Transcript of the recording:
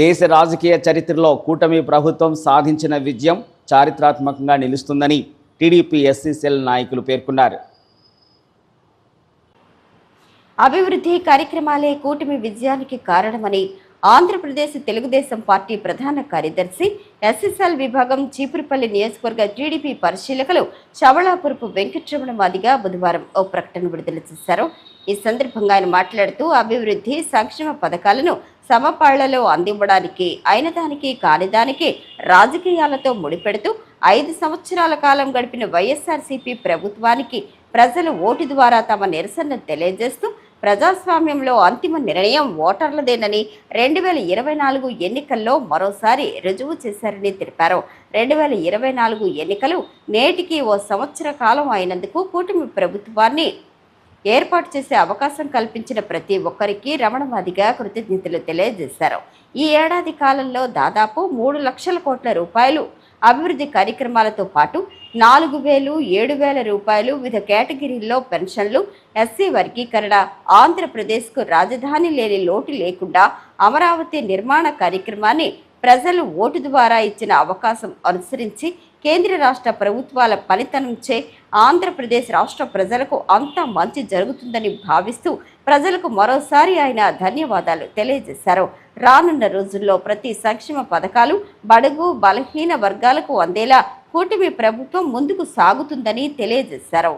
దేశ రాజకీయ చరిత్రలో కూటమి ప్రభుత్వం సాధించిన విజయం చారిత్రాత్మకంగా నిలుస్తుందని టీడీపీ ఎస్సీసీఎల్ నాయకులు పేర్కొన్నారు. అభివృద్ధి కార్యక్రమాలే కూటమి విజయానికి కారణమని ఆంధ్రప్రదేశ్ తెలుగుదేశం పార్టీ ప్రధాన కార్యదర్శి ఎస్ఎస్ఎల్ విభాగం చీపురుపల్లి నియోజకవర్గ టీడీపీ పరిశీలకులు చవళాపురపు వెంకటరమణ మాదిగా బుధవారం ఓ ప్రకటన విడుదల చేశారు. ఈ సందర్భంగా ఆయన మాట్లాడుతూ అభివృద్ధి సంక్షేమ పథకాలను సమపాళ్ళలో అందివ్వడానికి అయిన దానికి కానిదానికి రాజకీయాలతో ముడిపెడుతూ ఐదు సంవత్సరాల కాలం గడిపిన వైఎస్ఆర్సీపీ ప్రభుత్వానికి ప్రజలు ఓటు ద్వారా తమ నిరసన తెలియజేస్తూ ప్రజాస్వామ్యంలో అంతిమ నిర్ణయం ఓటర్లదేనని రెండు వేల ఇరవై నాలుగు ఎన్నికల్లో మరోసారి రుజువు చేశారని తెలిపారు. రెండు వేల ఇరవై నాలుగు ఎన్నికలు నేటికి ఓ సంవత్సర కాలం అయినందుకు కూటమి ప్రభుత్వాన్ని ఏర్పాటు చేసే అవకాశం కల్పించిన ప్రతి ఒక్కరికి రమణవాదిగా కృతజ్ఞతలు తెలియజేశారు. ఈ ఏడాది కాలంలో దాదాపు మూడు లక్షల కోట్ల రూపాయలు అభివృద్ధి కార్యక్రమాలతో పాటు నాలుగు వేలు ఏడు వేల రూపాయలు వివిధ కేటగిరీల్లో పెన్షన్లు ఎస్సీ వర్గీకరణ ఆంధ్రప్రదేశ్కు రాజధాని లేని లోటు లేకుండా అమరావతి నిర్మాణ కార్యక్రమాన్ని ప్రజలు ఓటు ద్వారా ఇచ్చిన అవకాశం అనుసరించి కేంద్ర రాష్ట్ర ప్రభుత్వాల ఫలితంచే ఆంధ్రప్రదేశ్ రాష్ట్ర ప్రజలకు అంతా మంచి జరుగుతుందని భావిస్తూ ప్రజలకు మరోసారి ఆయన ధన్యవాదాలు తెలియజేశారు. రానున్న రోజుల్లో ప్రతి సంక్షేమ పథకాలు బడుగు బలహీన వర్గాలకు అందేలా కూటమి ప్రభుత్వం ముందుకు సాగుతుందని తెలియజేశారు.